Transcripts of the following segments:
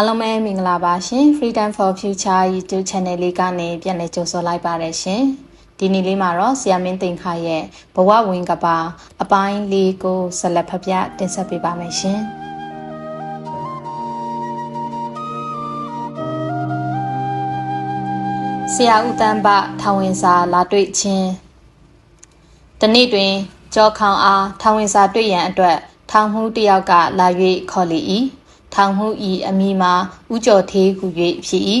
အားလုံးပဲမင်္ဂလာပါရှင် Freedom for Future YouTube Channel လေးကနေပြန်လည်ကြိုဆိုလိုက်ပါတယ်ရှင်ဒီနေ့လေးမှာတော့ဆရာမင်းသိန်ခါရဲ့ဘဝဝင်ကပါအပိုင်းလေးကိုဆက်လက်ဖတ်ပြတင်ဆက်ပေးပါမယ်ရှင်ဆရာဦးတန်းပထောင်ဝင်စာလာတွေ့ခြင်းတနေ့တွင်ကြောခေါင်အားထောင်ဝင်စာတွေ့ရန်အတွက်ထောင်မှုတစ်ယောက်ကလာ၍ခေါ်လေ၏ ထောင်မှုဤအမိမှာဥကျော်သေးဟု၍ဖြစ်၏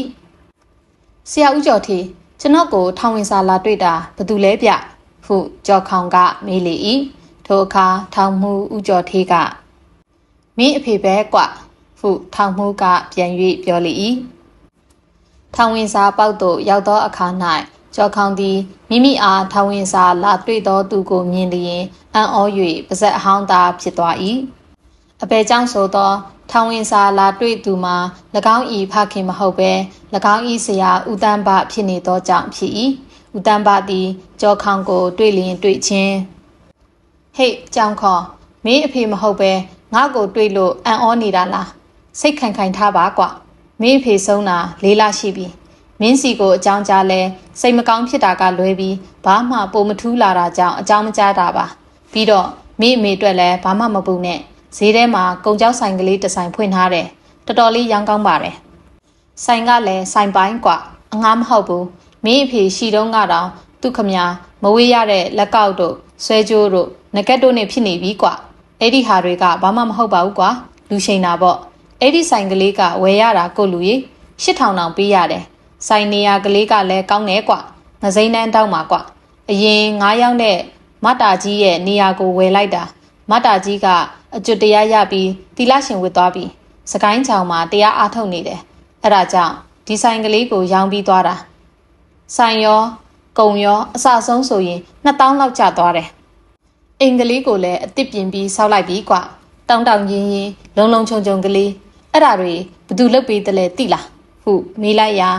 ဆရာဥကျော်သေးကျွန်တော်ကိုထောင်ဝင်စာလာတွေ့တာဘသူလဲဗျဟုကြောခေါင်ကမေးလေ၏ထိုအခါထောင်မှုဥကျော်သေးကမင်းအဖေပဲကွဟုထောင်မှုကပြန်၍ပြောလေ၏ထောင်ဝင်စာပေါက်သို့ရောက်သောအခါ၌ကျော်ခေါင်သည်မိမိအားထောင်ဝင်စာလာတွေ့သောသူကိုမြင်လျင်အံ့ဩ၍ပါဇက်အဟောင်းသားဖြစ်သွား၏ အပေကြောင့်ဆိုသောထောင်ဝင်စာလာတွေ့သူမှာ၎င်းဤဖခင်မဟုတ်ဘဲ၎င်းဤဆရာဦးတန်းပဖြစ်နေသောကြောင့်ဖြစ်၏ဦးတန်းပသည်ကြောခေါင်ကို တွေ့လျင်တွေ့ချင်းဟေ့ကြောင်ခေါ်မင်းအဖေမဟုတ်ဘဲငါ့ကိုတွေ့လို့အံ့ဩနေတာလားစိတ်ခိုင်ခိုင်ထားပါကွာမင်းအဖေဆုံးတာလေးလရှိပြီမင်းစီကိုအကြောင်းကြားလဲစိတ်မကောင်းဖြစ်တာကလွဲပြီးဘာမှပုံမထူးလာတာကြောင့်အကြောင်းမကြားတာပါပြီးတော့မင်းအမေအတွက်လည်းဘာမှမပူနဲ့ ဈေးထဲမှာကုံကြောက်ဆိုင်ကလေးတစ်ဆိုင်ဖွင့်ထားတယ်တော်တော်လေးရောင်းကောင်းပါတယ်ဆိုင်ကလည်းဆိုင်ပိုင်းกว่าအငားမဟုတ်ဘူးမင်းအဖေရှိတုံးကတော့သူခမညာမဝေးရတဲ့လက်ကောက်တို့ဆွဲကြိုးတို့ငကက်တို့နဲ့ဖြစ်နေပြီกว่าအဲ့ဒီဟာတွေကဘာမှမဟုတ်ပါဘူးกว่าလူရှိန်တာပေါ့အဲ့ဒီဆိုင်ကလေးကဝယ်ရတာကိုလူကြီး8000တောင်ပေးရတယ်ဆိုင်နေရာကလေးကလည်းကောင်းတယ်กว่าငစိမ့်နှန်းတောက်မှာกว่าအရင်9ရောက်တဲ့မတာကြီးရဲ့နေရာကိုဝယ်လိုက်တာမတာကြီးက အကျွတ်တရားရပြီးတီလာရှင်ဝစ်သွားပြီးစကိုင်းချောင်မှာတရားအားထုတ်နေတယ်အဲ့ဒါကြောင့်ဒီဆိုင်ကလေးကိုရောင်းပြီးသွားတာဆိုင်ရောကုံရောအစဆုံးဆိုရင်2000လောက်ကျသွားတယ်အင်္ဂလိပ်ကိုလည်းအစ်စ်ပြင်ပြီးဆောက်လိုက်ပြီးကွာတောင်းတောင်းရင်းရင်းလုံလုံချုံချုံကလေးအဲ့ဒါတွေဘသူလုတ်ပေးတယ်လဲသိလားဟုမေးလိုက်ရာ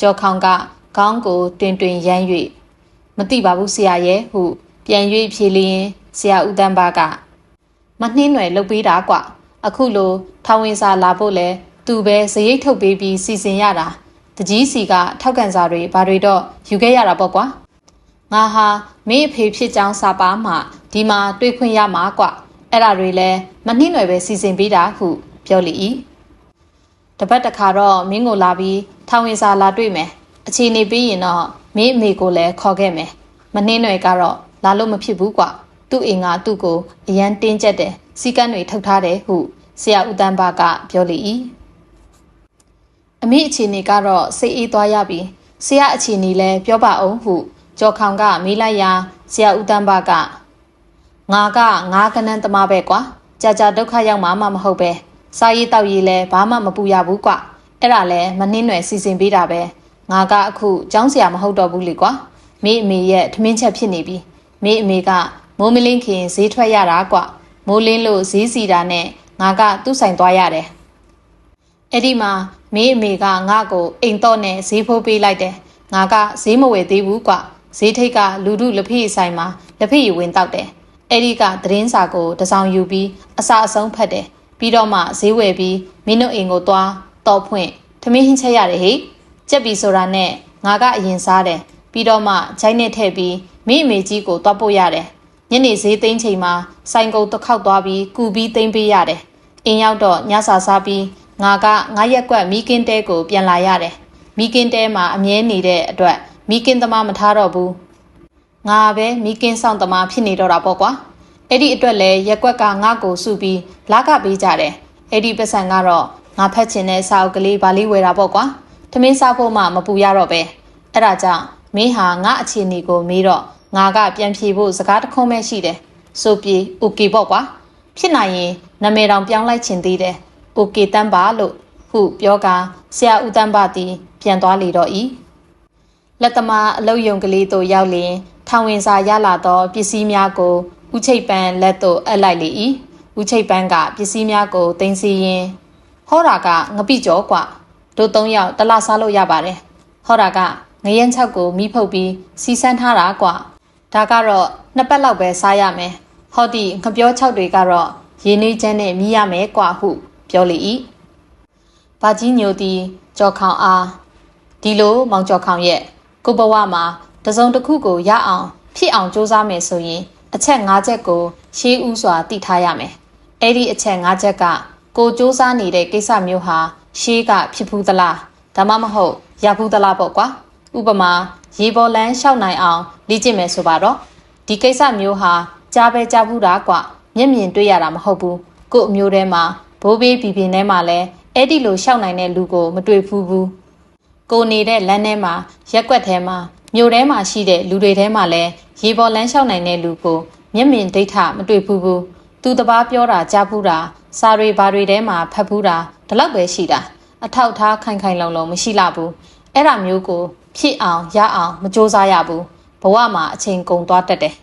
ကြောခေါင်ကခေါင်းကိုတွင်တွင်ရမ်း၍မသိပါဘူးဆရာရဲ့ဟုပြန်၍ဖြေလျင်ဆရာဦးတန်းပါက မနှင်းွယ်လှုပ်ပေးတာကွအခုလိုထောင်ဝင်စာလာဖို့လဲသူပဲဇရိတ်ထုတ်ပေးပြီးစီစဉ်ရတာတကြီးစီကထောက်ကန်စာတွေဘာတွေတော့ယူခဲ့ရတာပေါ့ကွာငါဟာမင်းအဖေဖြစ်ကြောင်းစာပါမှဒီမှာတွေ့ခွင့်ရမှာကွအဲ့ဒါတွေလဲမနှင်းွယ်ပဲစီစဉ်ပေးတာဟုပြောလိ၏တပတ်တခါတော့မင်းကိုလာပြီးထောင်ဝင်စာလာတွေ့မယ်အခြေအနေပြီးရင်တော့မင်းအမေကိုလည်းခေါ်ခဲ့မယ်မနှင်းွယ်ကတော့လာလို့မဖြစ်ဘူးကွ သူ့အိမ်ကသူ့ကိုအရန်တင်းကျပ်တယ်စီကန်းတွေထုတ်ထားတယ်ဟုဆရာဦးတန်းပါကပြောလေ၏အမိအခြေအနေကတော့စိတ်အေးသွားရပြီဆရာအခြေအနေလည်းပြောပါအောင်ဟုကြော်ခေါင်ကမေးလိုက်ရာဆရာဦးတန်းပါကငါကငါးကနန်းသမားပဲကွာကြာကြာဒုက္ခရောက်မှမဟုတ်ပဲစားရေးတောက်ရေးလည်းဘာမှမပူရဘူးကွအဲ့ဒါလည်းမနှင်းွယ်စီစဉ်ပေးတာပဲငါကအခုကျောင်းဆရာမဟုတ်တော့ဘူးလေကွာမိအမေရဲ့ထမင်းချက်ဖြစ်နေပြီမိအမေက မိုးမလင်းခင်ဈေးထွက်ရတာကွမိုးလင်းလို့ဈေးစီတာနဲ့ငါကသူ့ဆိုင်သွားရတယ်အဲ့ဒီမှာမင်းအမေကငါ့ကိုအိမ်တော့နဲ့ဈေးဖိုးပေးလိုက်တယ်ငါကဈေးမဝယ်သေးဘူးကွဈေးထိတ်ကလူတို့လက်ဖိဆိုင်မှာလက်ဖိဝင်တောက်တယ်အဲ့ဒီကသတင်းစာကိုတစောင်ယူပြီးအစာအဆုံးဖတ်တယ်ပြီးတော့မှဈေးဝယ်ပြီးမင်းတို့အိမ်ကိုသွားတော့ဖွင့်ထမင်းဟင်းချက်ရတယ်ဟိကြက်ပြီဆိုတာနဲ့ငါကအရင်စားတယ်ပြီးတော့မှဂျိုင်းနဲ့ထည့်ပြီးမိအမေကြီးကိုသွားပို့ရတယ် ညနေဈေးသိမ်းချိန်မှာဆိုင်ကုန်းတစ်ခေါက်သွားပြီးကူပြီးသိမ်းပေးရတယ်။အင်းရောက်တော့ညစာစားပြီးငါကငါရက်ကွက်မီကင်းတဲကိုပြန်လာရတယ်။မီကင်းတဲမှာအမြဲနေတဲ့အတွက်မီကင်းသမားမထားတော့ဘူး။ငါပဲမီကင်းဆောင်သမားဖြစ်နေတော့တာပေါ့ကွာ။အဲ့ဒီအတွက်လဲရက်ကွက်ကငါ့ကိုစုပြီးလာကပေးကြတယ်။အဲ့ဒီပတ်စံကတော့ငါဖက်ချင်တဲ့စာအုပ်ကလေးဗာလေးဝယ်တာပေါ့ကွာ။ထမင်းစားဖို့မှမပူရတော့ပဲ။အဲ့ဒါကြောင့်မင်းဟာငါအခြေအနေကိုမေးတော့ ငါကပြန်ဖြေဖို့စကားတခုံးပဲရှိတယ်ဆိုပြေโอเคပေါ့ကွာဖြစ်နိုင်ရင်နာမည်တောင်ပြောင်းလိုက်ချင်သေးတယ်โอเคတန်းပါလို့ဟုပြောကဆရာဦးတန်းပါသည်ပြန်သွားလေတော့ဤလက်သမားအလုတ်ယုံကလေးတို့ရောက်လျင်ထောင်ဝင်စာရလာသောပစ္စည်းများကိုဦးချိတ်ပန်းလက်သို့အပ်လိုက်လေ၏ဦးချိတ်ပန်းကပစ္စည်းများကိုတင်စီရင်ဟောတာကငပိကျော်กว่าတို့သုံးယောက်တလစားလို့ရပါတယ်ဟောတာကငရမ်းချက်ကိုမိဖုတ်ပြီးစီစမ်းထားတာกว่า ဒါကတော့နှစ်ပတ်လောက်ပဲစားရမယ်။ဟောဒီငပြော၆တွေကတော့ရင်းနှီးချမ်းနဲ့မြည်ရမယ်กว่าဟုပြောလေ၏။ဘ ဘာကြီးညိုသည်ကြော်ခေါင်အားဒီလိုမောင်ကြော်ခေါင်ရဲ့ကိုဘဝမှာတစုံတစ်ခုကိုရအောင် ဖြစ်အောင်စူးစမ်းမယ်ဆိုရင် အချက်၅ချက်ကို ရှေးဥစွာသိထားရမယ်။အဲ့ဒီအချက်၅ချက်ကကိုစူးစမ်းနေတဲ့ကိစ္စမျိုးဟာရှေးကဖြစ်ဘူးသလားဒါမှမဟုတ်ရဘူးသလားပေါ့ကွာ။ ဥပမာရေပေါ်လန်းလျှောက်နိုင်အောင်လေ့ကျင့်မယ်ဆိုပါတော့ဒီကိစ္စမျိုးဟာကြားပဲကြားဘူးတာကွာမျက်မြင်တွေ့ရတာမဟုတ်ဘူးကို့အမျိုးထဲမှာဘိုးဘေးဘီဘင်ထဲမှာလဲအဲ့ဒီလိုလျှောက်နိုင်တဲ့လူကိုမတွေ့ဘူးဘူးကိုနေတဲ့လမ်းထဲမှာရက်ွက်ထဲမှာမြို့ထဲမှာရှိတဲ့လူတွေထဲမှာလဲရေပေါ်လမ်းလျှောက်နိုင်တဲ့လူကိုမျက်မြင်ဒိဋ္ဌမတွေ့ဘူးဘူးသူတပားပြောတာကြားဘူးတာစာတွေဘာတွေထဲမှာဖတ်ဘူးတာဒီလောက်ပဲရှိတာအထောက်ထားခိုင်ခိုင်လုံလုံမရှိလာဘူးအဲ့ဒါမျိုးကို ဖြစ်အောင်ရအောင်မစ조사ရဘူးဘဝမှာအချိန်ကုန်သွားတတ်တယ်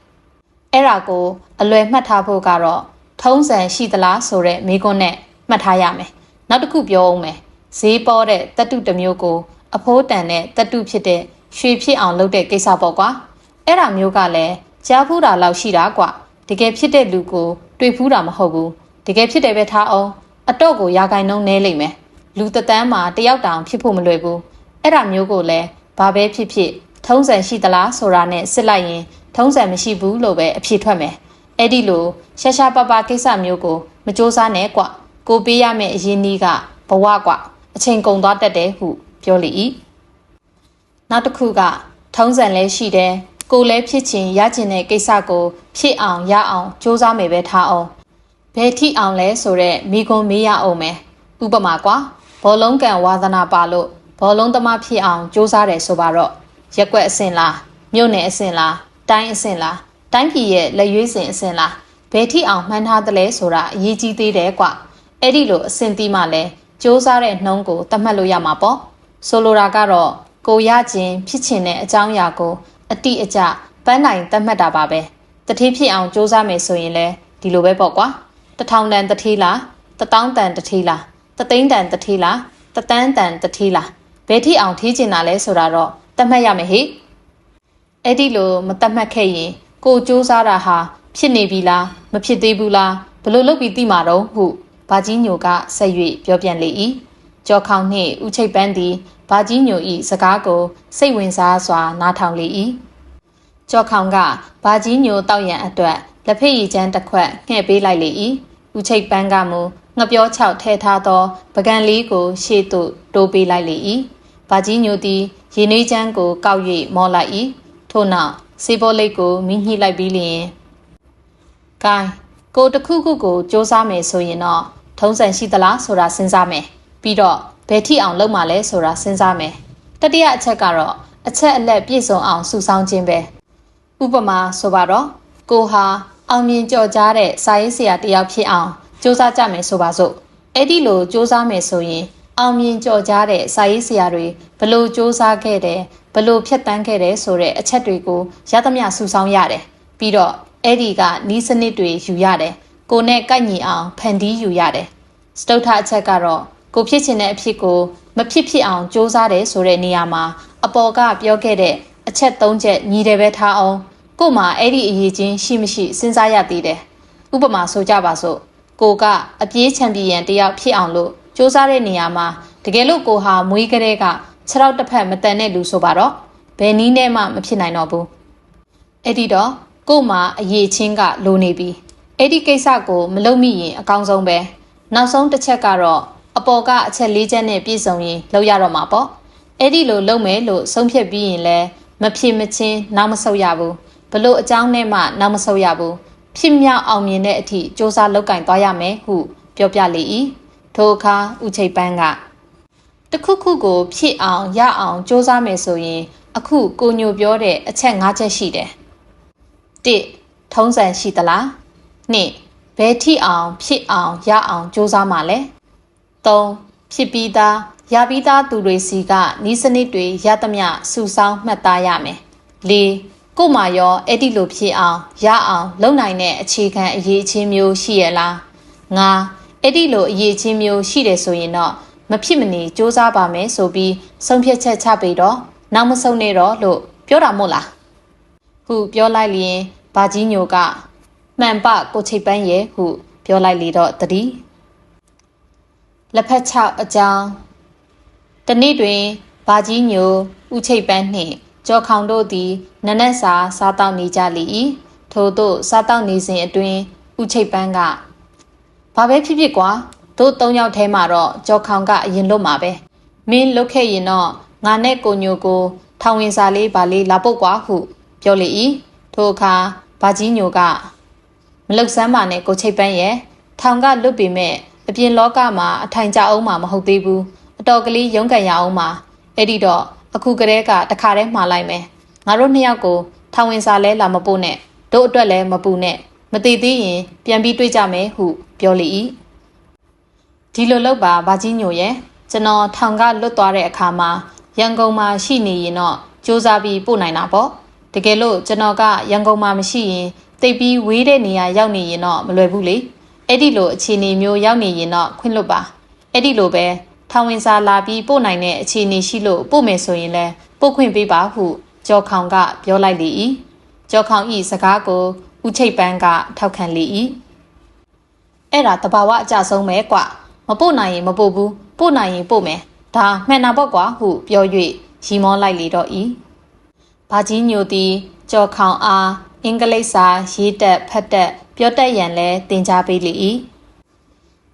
အဲ့ဒါကိုအလွယ်မှတ်ထားဖို့ကတော့ထုံးစံရှိသလားဆိုတဲ့မိကွန်းနဲ့မှတ်ထားရမယ်နောက်တစ်ခုပြောအောင်မယ်ဈေးပေါ်တဲ့တတုတစ်မျိုးကိုအဖိုးတန်တဲ့တတုဖြစ်တဲ့ရွှေဖြစ်အောင်လုပ်တဲ့ကိစ္စပေါ့ကွာအဲ့ဒါမျိုးကလည်းကြားဖူးတာလောက်ရှိတာကွာတကယ်ဖြစ်တဲ့လူကိုတွေ့ဖူးတာမဟုတ်ဘူးတကယ်ဖြစ်တယ်ပဲထားအောင်အတော့ကိုရာဂိုင်နှုံးနဲလိမ့်မယ်လူတသန်းမှာတယောက်တောင်ဖြစ်ဖို့မလွယ်ဘူးအဲ့ဒါမျိုးကိုလည်း ဘာပဲဖြစ်ဖြစ်ထုံးစံရှိသလားဆိုတာနဲ့စစ်လိုက်ရင် ထုံးစံမရှိဘူးလို့ပဲအဖြေထွက်မယ်အဲ့ဒီလိုရှာရှာပပကိစ္စမျိုးကိုမစ조사နဲ့ကွကိုပေးရမယ့်အရင်နည်းကဘဝကွအချိန်ကုန်သွားတတ်တယ်ဟုပြောလေ၏နောက်တစ်ခုကထုံးစံလဲရှိတယ်ကိုလဲဖြစ်ချင်ရချင်တဲ့ကိစ္စကိုဖြစ်အောင်ရအောင်စ조사မယ်ပဲထားအောင်ဘယ်ထိအောင်လဲဆိုတော့မိကွန်မေးရအောင်မယ်ဥပမာကွာဘောလုံးကန်ဝါသနာပါလို့ ဘောလုံးသမားဖြစ်အောင်စူးစမ်းတယ်ဆိုပါတော့ရက်ွက်အဆင့်လားမြို့နယ်အဆင့်လားတိုင်းအဆင့်လားတိုင်းပြည်ရဲ့လက်ရွေးစင်အဆင့်လားဘယ်ထိအောင်မှန်းထားသလဲဆိုတာအရေးကြီးသေးတယ်ကွအဲ့ဒီလိုအဆင့်တီးမှလည်းစူးစမ်းတဲ့နှုံးကိုသတ်မှတ်လို့ရမှာပေါ့ဆိုလိုတာကတော့ကိုရခြင်းဖြစ်ခြင်းတဲ့အကြောင်းအရာကိုအတိအကျပန်းနိုင်သတ်မှတ်တာပါပဲတတိဖြစ်အောင်စူးစမ်းမယ်ဆိုရင်လည်းဒီလိုပဲပေါ့ကွာတထောင်တန်တတိလားတထောင်တန်တတိလားတသိန်းတန်တတိလားတသန်းတန်တတိလား ဘယ်ထိအောင်ထီးကျင်တာလဲဆိုတာတော့သတ်မှတ်ရမယ်ဟိအဲ့ဒီလိုမသတ်မှတ်ခဲ့ရင်ကိုစူးစားတာဟာဖြစ်နေပြီလားမဖြစ်သေးဘူးလားဘလို့လုပ်ပြီးသိမှာတော့ဟုဘာကြီးညိုကဆက်၍ပြောပြန်လေ၏ကြောခေါင်နှင့်ဥချိတ်ပန်းသည်ဘာကြီးညို၏စကားကိုစိတ်ဝင်စားစွာနားထောင်လေ၏ကြောခေါင်ကဘာကြီးညိုတောက်ရန်အတွက်လက်ဖက်ရည်ချမ်းတစ်ခွက်ငှဲ့ပေးလိုက်လေ၏ဥချိတ်ပန်းကမူ ငပြောချောက်ထဲထားသောပကံလေးကို ရှေ့သို့တိုးပေးလိုက်လေ၏ဘာကြီးညိုသည်ရေနွေးချမ်းကိုကောက်၍မောလိုက်၏ထို့နောက်စေဘောလိတ်ကိုမိညှိလိုက်ပြီးလျင်ဂိုင်းကိုတခုခုကိုစူးစမ်းမယ်ဆိုရင်တော့ထုံးစံရှိသလားဆိုတာစဉ်းစားမယ်ပြီးတော့ဘယ်ထိအောင်လုပ်မှလဲဆိုတာစဉ်းစားမယ်တတိယအချက်ကတော့အချက်အလက်ပြည့်စုံအောင်စုဆောင်းခြင်းပဲဥပမာဆိုပါတော့ကိုဟာအောင်မြင်ကြော်ကြားတဲ့စာရေးဆရာတယောက်ဖြစ်အောင် စူးစမ်းကြမယ်ဆိုပါစို့အဲ့ဒီလိုစူးစမ်းမယ်ဆိုရင် အောင်မြင်ကြော်ကြားတဲ့စာရေးဆရာတွေဘလို့စူးစမ်းခဲ့တယ်ဘလို့ဖြတ်တန်းခဲ့တယ်ဆိုတဲ့အချက်တွေကိုရသမျှစုဆောင်းရတယ်ပြီးတော့အဲ့ဒီကနီးစနစ်တွေယူရတယ်ကိုနဲ့ကိုက်ညီအောင်ဖန်တီးယူရတယ်စတုထအချက်ကတော့ကိုဖြစ်ချင်တဲ့အဖြစ်ကိုမဖြစ်ဖြစ်အောင်စ조사တယ်ဆိုတဲ့နေရာမှာအပေါ်ကပြောခဲ့တဲ့အချက်၃ချက်ညီတယ်ပဲထားအောင်ကို့မှာအဲ့ဒီအရေးချင်းရှိမရှိစဉ်းစားရသေးတယ်ဥပမာဆိုကြပါစို့ ကိုကအပြေးချန်ပီယံတယောက်ဖြစ်အောင်လို့စ조사တဲ့နေရာမှာတကယ်လို့ကိုဟာမွေးကလေးကခြေထောက်တစ်ဖက်မတန်တဲ့လူဆိုပါတော့ဘယ်နည်းနဲ့မှမဖြစ်နိုင်တော့ဘူးအဲ့ဒီတော့ကို့မှာအရေးချင်းကလိုနေပြီအဲ့ဒီကိစ္စကိုမလုပ်မိရင်အကောင်းဆုံးပဲနောက်ဆုံးတစ်ချက်ကတော့အပေါ်ကအချက်လေးချက်နဲ့ပြည့်စုံရင်လုပ်ရတော့မှာပေါ့အဲ့ဒီလိုလုပ်မယ်လို့ဆုံးဖြတ်ပြီးရင်လည်းမဖြစ်မချင်းနောက်မဆုတ်ရဘူးဘလို့အကြောင်းနဲ့မှနောက်မဆုတ်ရဘူး ဖြစ်မြောက်အောင်မြင်တဲ့အထိစ조사လောက်ကင်သွားရမယ်ဟုပြောပြလေ၏ထိုအခါဥချိတ်ပန်းကတခုခုကို ဖြစ်အောင်ရအောင်စ조사မယ်ဆိုရင် အခုကိုညိုပြောတဲ့အချက်၅ချက်ရှိတယ်၁ထုံးစံရှိသလား၂ဘယ်ထိအောင်ဖြစ်အောင်ရအောင်စ조사မှာလဲ၃ဖြစ်ပြီးသားရပြီးသားသူတွေစီကနီးစနစ်တွေရသမျှစုဆောင်းမှတ်သားရမယ်၄ ကို့မာရောအဲ့ဒီလိုဖြစ်အောင်ရအောင်လုပ်နိုင်တဲ့အခြေခံအရေးချင်းမျိုးရှိရလားငါအဲ့ဒီလိုအရေးချင်းမျိုးရှိတယ်ဆိုရင်တော့မဖြစ်မနေစူးစမ်းပါမယ်ဆိုပြီးဆုံးဖြတ်ချက်ချပြီးတော့နောက်မဆုံးနေတော့လို့ပြောတာမို့လားဟုပြောလိုက်လျင်ဘာကြီးညိုကမှန်ပကိုချိတ်ပန်းရဲ့ဟုပြောလိုက်လေတော့တတိလက်ဖက်ချောက်အကြောင်းနေ့တွင်ဘာကြီးညိုဥချိတ်ပန်းနှင့် ကြော်ခေါင်တို့သည်နနက်စာစားတောက်နေကြလေ၏ထို့သို့စားတောက်နေစဉ်အတွင်းဥချိတ်ပန်းကဘာပဲဖြစ်ဖြစ်ကွာတို့သုံးယောက်ထဲမှာတော့ကြော်ခေါင်ကအရင်လွတ်မှာပဲမင်းလုတ်ခဲ့ရင်တော့ငါနဲ့ကိုညိုကို ထောင်ဝင်စာလေးဗာလေးလာပုတ်ကွာဟုပြောလေ၏ထိုအခါဘာကြီးညိုကမလုတ်ဆန်းပါနဲ့ကိုချိတ်ပန်းရဲ့ထောင်ကလွတ်ပေမဲ့အပြင်လောကမှာအထိုင်ကြအောင်မှာမဟုတ်သေးဘူးအတော်ကလေးရုန်းကန်ရအောင်မှာအဲ့ဒီတော့ အခုကလေးကတခါတည်းမှားလိုက်မယ်ငါတို့နှစ်ယောက်ကိုထောင်ဝင်စာလဲလာမပို့နဲ့တို့အတွက်လည်းမပူနဲ့မသေးသေးရင်ပြန်ပြီးတွေ့ကြမယ်ဟုပြောလေ၏ဒီလိုလုပ်ပါဘာကြီးညိုရဲ့ကျွန်တော်ထောင်ကလွတ်သွားတဲ့အခါမှာရန်ကုန်မှာရှိနေရင်တော့စူးစမ်းပြီးပို့နိုင်တာပေါ့တကယ်လို့ကျွန်တော်ကရန်ကုန်မှာမရှိရင်တိတ်ပြီးဝေးတဲ့နေရာရောက်နေရင်တော့မလွယ်ဘူးလေအဲ့ဒီလိုအခြေအနေမျိုးရောက်နေရင်တော့ခွင့်လွတ်ပါအဲ့ဒီလိုပဲ ထောင်ဝင်စာလာပြီးပို့နိုင်တဲ့အခြေအနေရှိလို့ပို့မယ်ဆိုရင်လည်းပို့ခွင့်ပေးပါဟုကျော်ခေါင်ကပြောလိုက်လေ၏ကျော်ခေါင်ဤစကားကိုဥချိတ်ပန်းကထောက်ခံလေ၏အဲ့ဒါတဘာဝအကြဆုံးပဲကွမပို့နိုင်ရင်မပို့ဘူးပို့နိုင်ရင်ပို့မယ်ဒါမှန်တာပေါ့ကွာဟုပြော၍ရီမောလိုက်လေတော့၏ဘာကြီးညိုသည်ကြော်ခေါင်အားအင်္ဂလိပ်စာရေးတက်ဖတ်တက်ပြောတတ်ရန်လဲသင်ကြားပေးလေ၏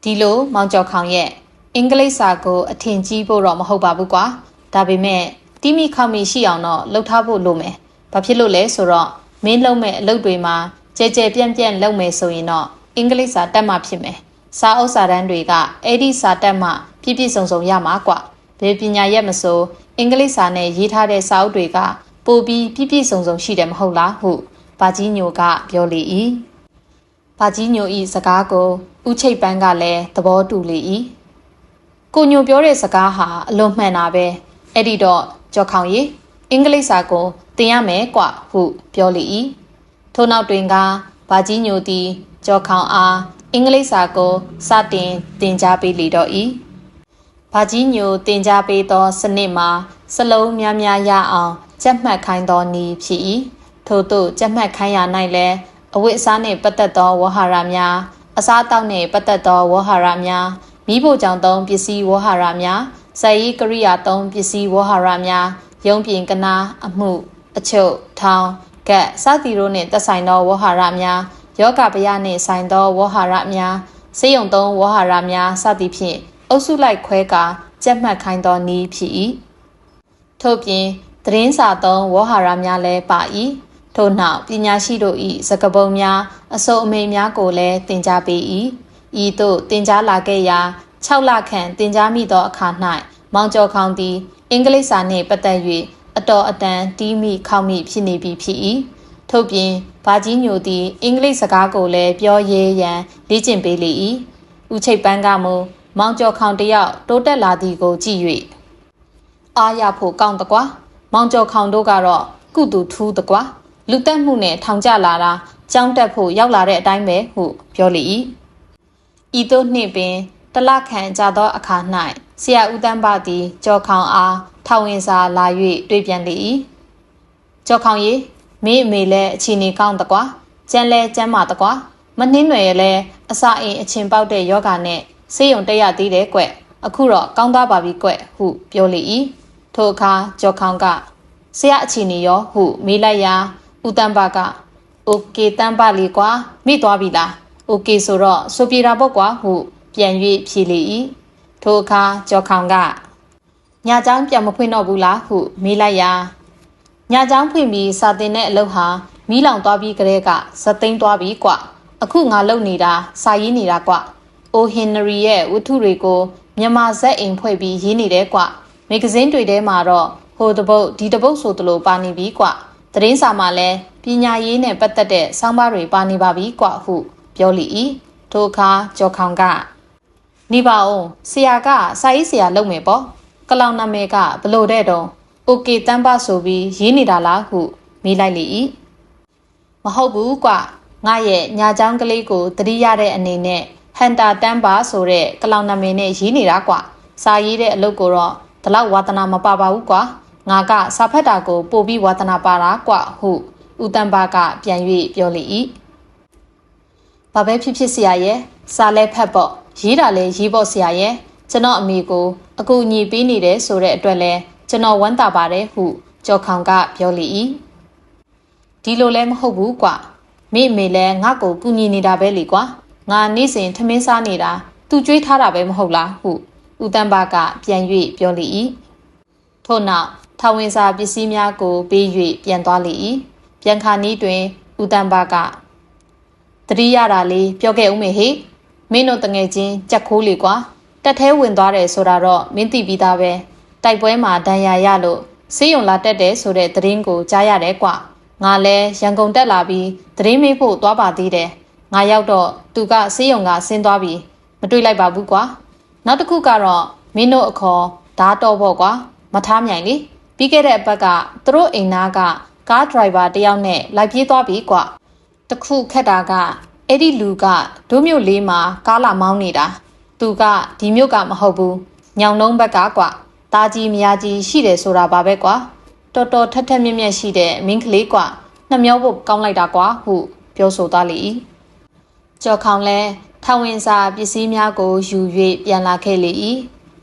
ဒီလိုမောင်ကျော်ခေါင်ရဲ့ အင်္ဂလိပ်စာကိုအထင်ကြီးဖို့တော့မဟုတ်ပါဘူးကွာဒါပေမဲ့တိမိခောက်မိရှိအောင်တော့လှုပ်ထားဖို့လိုမယ်ဘာဖြစ်လို့လဲဆိုတော့မင်းလုံးမဲ့အလုပ်တွေမှာကြဲကြဲပြန့်ပြန့်လုပ်မယ်ဆိုရင်တော့အင်္ဂလိပ်စာတက်မှဖြစ်မယ်စာအုပ်စာတမ်းတွေကအဲ့ဒီစာတက်မှပြည့်ပြည့်စုံစုံရမှာကွာဘယ်ပညာရက်မဆိုအင်္ဂလိပ်စာနဲ့ရေးထားတဲ့စာအုပ်တွေကပိုပြီးပြည့်ပြည့်စုံစုံရှိတယ်မဟုတ်လားဟုဘာကြီးညိုကပြောလေ၏ဘာကြီးညိုဤစကားကိုဥချိတ်ပန်းကလည်းသဘောတူလေ၏ ကိုညိုပြောတဲ့စကားဟာအလွန်မှန်တာပဲအဲ့ဒီတော့ကြော်ခေါင်ရီအင်္ဂလိပ်စာကိုသင်ရမယ်ကွဟုပြောလေ၏ထို့နောက်တွင်ကဘာကြီးညိုသည်ကြော်ခေါင်အားအင်္ဂလိပ်စာကိုစတင်သင်ကြားပေးလေတော့၏ဘာကြီးညိုသင်ကြားပေးသောစနစ်မှာစလုံးများများရအောင်ကြက်မှတ်ခိုင်းသောနည်းဖြစ်၏ထို့သို့ကြက်မှတ်ခိုင်းရ၌လည်းအဝိအစားနှင့်ပတ်သက်သောဝဟာရများအစားအသောက်နှင့်ပတ်သက်သောဝဟာရများ မိဖို့ကြောင့်သုံးပစ္စည်းဝဟာရများဇာယီကရိယာသုံးပစ္စည်းဝဟာရများရုံးပြင်ကနာအမှု အချုပ်ထောင်ကက်စသည်တို့နှင့်သက်ဆိုင်သောဝဟာရများယောဂဗျာနှင့်ဆိုင်သောဝဟာရများစေယုံသုံးဝဟာရများစသည်ဖြင့်အုပ်စုလိုက်ခွဲကာကြက်မှတ်ခိုင်းသောနည်းဖြစ်၏ထို့ပြင်သတင်းစာသုံးဝဟာရများလည်းပါ၏ထို့နောက်ပညာရှိတို့၏စကပုံများအစုံအမေများကိုလည်းသင်ကြားပေး၏ ဤသို့သင်ကြားလာခဲ့ရာ6လခန့်သင်ကြားမိသောအခါ၌မောင်ကျော်ခေါင်သည်အင်္ဂလိပ်စာနှင့်ပတ်သက်၍အတော်အတန်တီးမိခေါမိဖြစ်နေပြီဖြစ်၏ထို့ပြင်ဘာကြီးညိုသည်အင်္ဂလိပ်စကားကိုလည်းပြောရဲရန်လေ့ကျင့်ပေးလေ၏ဦးချိတ်ပန်းကမူမောင်ကျော်ခေါင်တယောက်တိုးတက်လာသည်ကိုကြည့်၍အားရဖို့ကောင်းတကွာမောင်ကျော်ခေါင်တို့ကတော့ကုတူထူးတကွာလူတက်မှုနဲ့ထောင်ကျလာတာကြောင်းတက်ဖို့ရောက်လာတဲ့အတိုင်းပဲဟုပြောလေ၏ ဤသို့နှင့်ပင်တလခန့်ကြာသောအခါ၌ဆရာဦးတန်းပါသည်ကြော်ခေါင်အားထောင်ဝင်စာလာ၍တွေ့ပြန်လေ၏ကြော်ခေါင်ရေမင်းအမေလည်းအချီနေကောင်းတကွာကျန်းလဲကျန်းမာတကွာမနှင်းွယ်ရလဲအစာအိမ်အချင်းပေါက်တဲ့ယောဂနဲ့ဆေးရုံတက်ရသေးတယ်ကွအခုတော့ကောင်းသားပါပြီကွဟုပြောလေ၏ထိုအခါကြော်ခေါင်ကဆရာအချီနေရောဟုမေးလိုက်ရာဦးတန်းပါကโอเคတန်းပါလေကွာမိသွားပြီလား ။ "Okay ဆိုတော့ဆိုပြေတာပေါ့ကွာ"ဟုပြန်၍ဖြေလေ၏။ထိုအခါကျော်ခေါင်က"ညကျောင်းပြန်မဖွင့်တော့ဘူးလား"ဟုမေးလိုက်ရာ"ညကျောင်းဖွင့်ပြီးစာသင်တဲ့အလုပ်ဟာမီးလောင်သွားပြီးကတည်းကဇက်သိမ်းသွားပြီကွ။အခုငါလုပ်နေတာစာရေးနေတာကွ။အိုဟင်နရီရဲ့ဝတ္ထုတွေကိုမြန်မာဇက်အိမ်ဖွဲ့ပြီးရေးနေတယ်ကွ။မဂ္ဂဇင်းတွေထဲမှာတော့ဟိုတပုတ်ဒီတပုတ်ဆိုသလိုပါနေပြီကွ။သတင်းစာမှာလည်းပညာရေးနဲ့ပတ်သက်တဲ့ဆောင်းပါးတွေပါနေပါပြီကွဟု ပြောလိ၏ထိုအခါကျော်ခေါင်ကနေပါအောင်ဆရာကစာရေးဆရာလုပ်မယ်ပေါ့ကလောင်နာမည်ကဘလို့တဲ့တုံးโอเคတန်းပါဆိုပြီးရေးနေတာလားဟုမေးလိုက်လေ၏မဟုတ်ဘူးကွငါရဲ့ညာချောင်းကလေးကိုတတိရတဲ့အနေနဲ့ဟန်တာတန်းပါဆိုတဲ့ကလောင်နာမည်နဲ့ရေးနေတာကွစာရေးတဲ့အလုပ်ကိုတော့ဒီလောက်ဝါသနာမပါပါဘူးကွာငါကစာဖတ်တာကိုပို့ပြီးဝါသနာပါတာကွဟုဦးတန်းပါကပြန်၍ပြောလေ၏ ဘာပဲဖြစ်ဖြစ်ဆရာရဲ့စာလဲဖတ်ပေါ့ရေးတာလဲရေးပေါ့ဆရာရဲ့ကျွန်တော်အမေကိုအကူအညီပေးနေတယ်ဆိုတဲ့အတွက်လဲကျွန်တော်ဝမ်းသာပါတယ်ဟုကျော်ခေါင်ကပြောလေ၏ဒီလိုလဲမဟုတ်ဘူးကွာမိအမေလဲငါ့ကိုကူညီနေတာပဲလေကွာငါနေ့စဉ်ထမင်းစားနေတာသူကြွေးထားတာပဲမဟုတ်လားဟုဦးတန်းပါကပြန်၍ပြောလေ၏ထို့နောက်ထဝင်စာပစ္စည်းများကိုပေး၍ပြန်သွားလေ၏ပြန်ခါနီးတွင်ဦးတန်းပါက တတိရတာလေးပြောခဲ့ဦးမေဟေမင်းတို့တငယ်ချင်းကြက်ခိုးလေကွာတက်သေးဝင်သွားတယ်ဆိုတာတော့မင်းသိပြီးသားပဲတိုက်ပွဲမှာဒဏ်ရာရလို့ဆေးရုံလာတက်တယ်ဆိုတဲ့သတင်းကိုကြားရတယ်ကွငါလဲရန်ကုန်တက်လာပြီးသတင်းမေးဖို့သွားပါသေးတယ်ငါရောက်တော့သူကဆေးရုံကဆင်းသွားပြီးမတွေ့လိုက်ပါဘူးကွာနောက်တစ်ခုကတော့မင်းတို့အခေါ်ဓာတော့ပေါ့ကွာမထားမြိုင်လေပြီးခဲ့တဲ့အပတ်ကသူတို့အိမ်သားကကားဒရိုင်ဘာတယောက်နဲ့လိုက်ပြေးသွားပြီကွာ တခုခက်တာကအဲ့ဒီလူကဒိုးမြို့လေးမှာကားလာမောင်းနေတာသူကဒီမြို့ကမဟုတ်ဘူးညောင်နှုံးဘက်ကကွာတာကြီးမယားကြီးရှိတယ်ဆိုတာပါပဲကွာတော်တော်ထက်ထက်မြက်မြက်ရှိတဲ့မင်းကလေးကွာနှမျောဖို့ကောင်းလိုက်တာကွာဟုပြောဆိုသွားလေ၏ကျော်ခေါင်လဲထဝင်စာပစ္စည်းများကိုယူ၍ပြန်လာခဲ့လေ၏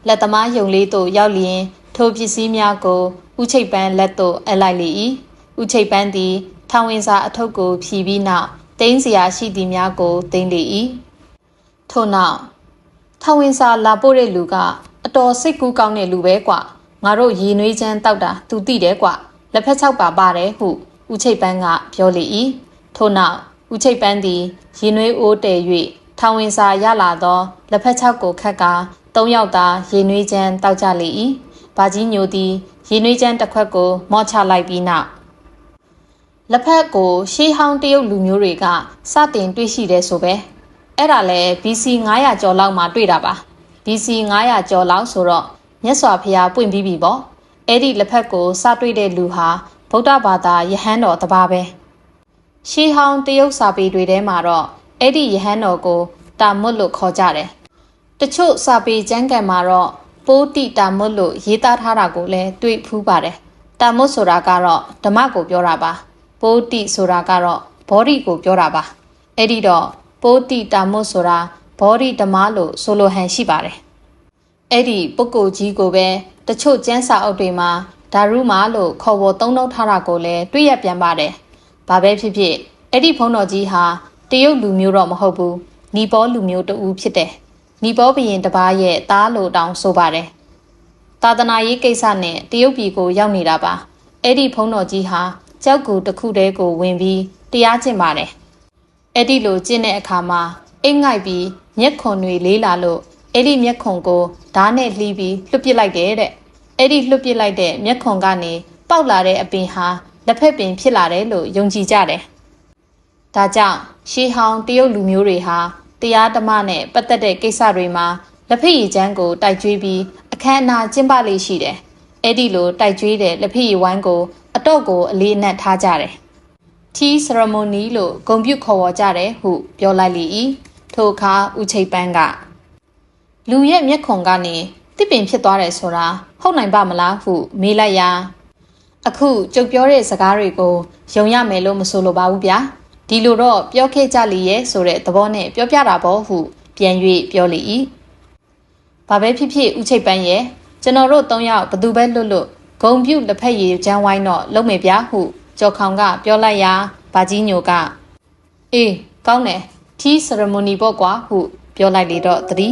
လက်သမားယုံလေးသို့ရောက်လျင်ထိုပစ္စည်းများကိုဥချိတ်ပန်းလက်သို့အပ်လိုက်လေ၏ဥချိတ်ပန်းသည် ထဝင်စာအထုပ်ကိုဖြီးပြီးနောက်တင်းစရာရှိသည်များကိုတင်းလေ၏ထို့နောက်ထဝင်စာလာပို့တဲ့လူကအတော်စိတ်ကူးကောင်းတဲ့လူပဲကွာငါတို့ရေနွေးချမ်းတောက်တာသူသိတယ်ကွာလက်ဖက်၆ပါပါတယ်ဟုဦးချိတ်ပန်းကပြောလေ၏ထို့နောက်ဦးချိတ်ပန်းသည်ရေနွေးအိုးတည်၍ထောင်ဝင်စာရလာသောလက်ဖက်၆ကိုခတ်ကာသုံးယောက်သာရေနွေးချမ်းတောက်ကြလေ၏ဘာကြီးညိုသည်ရေနွေးချမ်းတစ်ခွက်ကိုမော့ချလိုက်ပြီးနောက် လက်ဖက်ကိုရှေးဟောင်းတရုတ်လူမျိုးတွေကစတင်တွေ့ရှိတယ်ဆိုပဲအဲ့ဒါလဲ BC 900ကျော်လောက်မှတွေ့တာပါ BC 900ကျော်လောက်ဆိုတော့မြတ်စွာဘုရားပွင့်ပြီးပြီပေါ့အဲ့ဒီလက်ဖက်ကိုစတွေ့တဲ့လူဟာဗုဒ္ဓဘာသာယဟန်တော်တပါးပဲရှေးဟောင်းတရုတ်စာပေတွေထဲမှာတော့အဲ့ဒီယဟန်တော်ကိုတာမွတ်လို့ခေါ်ကြတယ်တချို့စာပေကျမ်းဂန်မှာတော့ပိုးတိတာမွတ်လို့ရေးသားထားတာကိုလည်းတွေ့ဖူးပါတယ်တာမွတ်ဆိုတာကတော့ဓမ္မကိုပြောတာပါ ပိုးတိဆိုတာကတော့ဘောဓိကိုပြောတာပါအဲ့ဒီတော့ပိုးတိတာမွတ်ဆိုတာဘောဓိဓမ္မလို့ဆိုလိုဟန်ရှိပါတယ်အဲ့ဒီပုဂ္ဂိုလ်ကြီးကိုပဲတချို့ကျမ်းစာအုပ်တွေမှာဒါရုမာလို့ခေါ်ပေါ်သုံးနှုတ်ထားတာကိုလည်းတွေ့ရပြန်ပါတယ်ဘာပဲဖြစ်ဖြစ်အဲ့ဒီဘုန်းတော်ကြီးဟာတရုတ်လူမျိုးတော့မဟုတ်ဘူးနီပေါလူမျိုးတူဖြစ်တယ်နီပေါဘရင်တပားရဲ့သားလိုတောင်ဆိုပါတယ်သာသနာရေးကိစ္စနဲ့တရုတ်ပြည်ကိုရောက်နေတာပါအဲ့ဒီဘုန်းတော်ကြီးဟာ ကြောက်ကူတစ်ခုတည်းကိုဝင်ပြီးတရားကျင့်ပါတယ်အဲ့ဒီလိုကျင့်တဲ့အခါမှာအိတ်ငိုက်ပြီးမျက်ခွန်တွေလေးလာလို့အဲ့ဒီမျက်ခွန်ကိုဓာတ်နဲ့လှီးပြီးလွတ်ပစ်လိုက်တယ်တဲ့အဲ့ဒီလွတ်ပစ်လိုက်တဲ့မျက်ခွန်ကနေပေါက်လာတဲ့အပင်ဟာလက်ဖက်ပင်ဖြစ်လာတယ်လို့ယုံကြည်ကြတယ်ဒါကြောင့်ရှေးဟောင်းတရုတ်လူမျိုးတွေဟာတရားဓမ္မနဲ့ပတ်သက်တဲ့ကိစ္စတွေမှာလက်ဖက်ရည်ချမ်းကိုတိုက်ကြွေးပြီးအခမ်းအနားကျင်းပလေးရှိတယ်အဲ့ဒီလိုတိုက်ကြွေးတဲ့လက်ဖက်ရည်ဝိုင်းကိုအ တော့ကိုအလေးအနက်ထားကြတယ် tea ceremony လို့ဂုံပြုခေါ်ဝေါ်ကြတယ်ဟုပြောလိုက်လေ၏ထိုအခါဦးချိတ်ပန်းကလူရဲ့မျက်ခုံကနေတစ်ပင်ဖြစ်သွားတယ်ဆိုတာဟုတ်နိုင်ပါမလားဟုမေးလိုက်ရာအခုကြုတ်ပြောတဲ့စကားတွေကိုယုံရမယ်လို့မဆိုလိုပါဘူးဗျာဒီလိုတော့ပြောခဲ့ကြလေရဲ့ဆိုတဲ့သဘောနဲ့ပြောပြတာပေါ့ဟုပြန်၍ပြောလေ၏ဘာပဲဖြစ်ဖြစ်ဦးချိတ်ပန်းရဲ့ကျွန်တော်တို့၃ယောက်ဘသူပဲလွတ်လွတ် ဂုံပြုတ်လက်ဖက်ရည်ချမ်းဝိုင်းတော့လုံးမယ်ဗျာဟုကျော်ခေါင်ကပြောလိုက်ရာဘာကြီးညိုကအေးကောင်းတယ် tea ceremony ပေါ့ကွာဟုပြောလိုက်လေတော့တတိ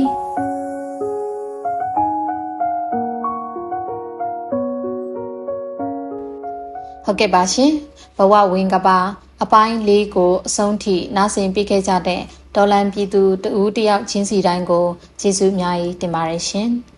ဟုတ်ကဲ့ပါရှင်ဘဝဝင်ကပါအပိုင်းလေးကိုအဆုံးထိနားဆင်ပြခဲ့ကြတဲ့ဒေါ်လန်ပြည်သူတဦးတယောက်ချင်းစီတိုင်းကိုကျေးဇူးအများကြီးတင်ပါတယ်ရှင်။